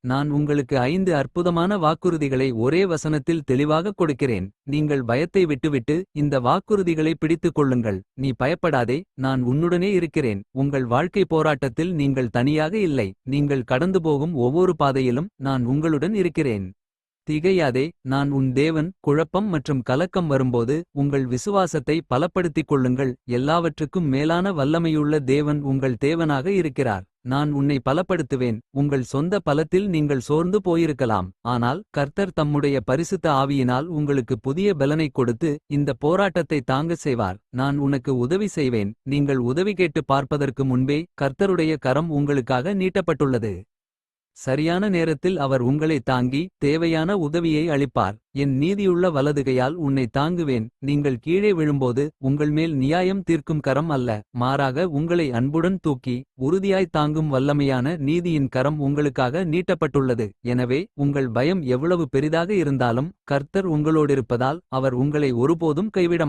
நான் உங்களுக்கு ஐந்து அற்புதமான வாக்குறுதிகளை ஒரே வசனத்தில் தெளிவாகக் கொடுக்கிறேன். நீங்கள் பயத்தை விட்டுவிட்டு இந்த வாக்குறுதிகளை பிடித்துக் கொள்ளுங்கள். நீ பயப்படாதே நான் உன்னுடனே இருக்கிறேன். உங்கள் வாழ்க்கை போராட்டத்தில் நீங்கள் தனியாக இல்லை. நீங்கள் கடந்து போகும் ஒவ்வொரு பாதையிலும் நான் உங்களுடன் இருக்கிறேன். திகையாதே நான் உன் தேவன் குழப்பம் மற்றும் கலக்கம் வரும்போது உங்கள் விசுவாசத்தை பலப்படுத்திக் கொள்ளுங்கள். எல்லாவற்றுக்கும் மேலான வல்லமையுள்ள தேவன் உங்கள் தேவனாக இருக்கிறார். நான் உன்னை பலப்படுத்துவேன். உங்கள் சொந்த பலத்தில் நீங்கள் சோர்ந்து போயிருக்கலாம். ஆனால் கர்த்தர் தம்முடைய பரிசுத்த ஆவியினால் உங்களுக்கு புதிய பலனை கொடுத்து இந்த போராட்டத்தை தாங்க செய்வார். நான் உனக்கு உதவி செய்வேன். நீங்கள் உதவி கேட்டு பார்ப்பதற்கு முன்பே கர்த்தருடைய கரம் உங்களுக்காக நீட்டப்பட்டுள்ளது. சரியான நேரத்தில் அவர் உங்களை தாங்கி தேவையான உதவியை அளிப்பார். என் நீதியுள்ள வலதுகையால் உன்னை தாங்குவேன். நீங்கள் கீழே விழும்போது உங்கள் மேல் நியாயம் தீர்க்கும் கரம் அல்ல. மாறாக உங்களை அன்புடன் தூக்கி உறுதியாய் தாங்கும் வல்லமையான நீதியின் கரம் உங்களுக்காக நீட்டப்பட்டுள்ளது. எனவே உங்கள் பயம் எவ்வளவு பெரிதாக இருந்தாலும் கர்த்தர் உங்களோடிருப்பதால் அவர் உங்களை ஒருபோதும் கைவிடமாட்டார்.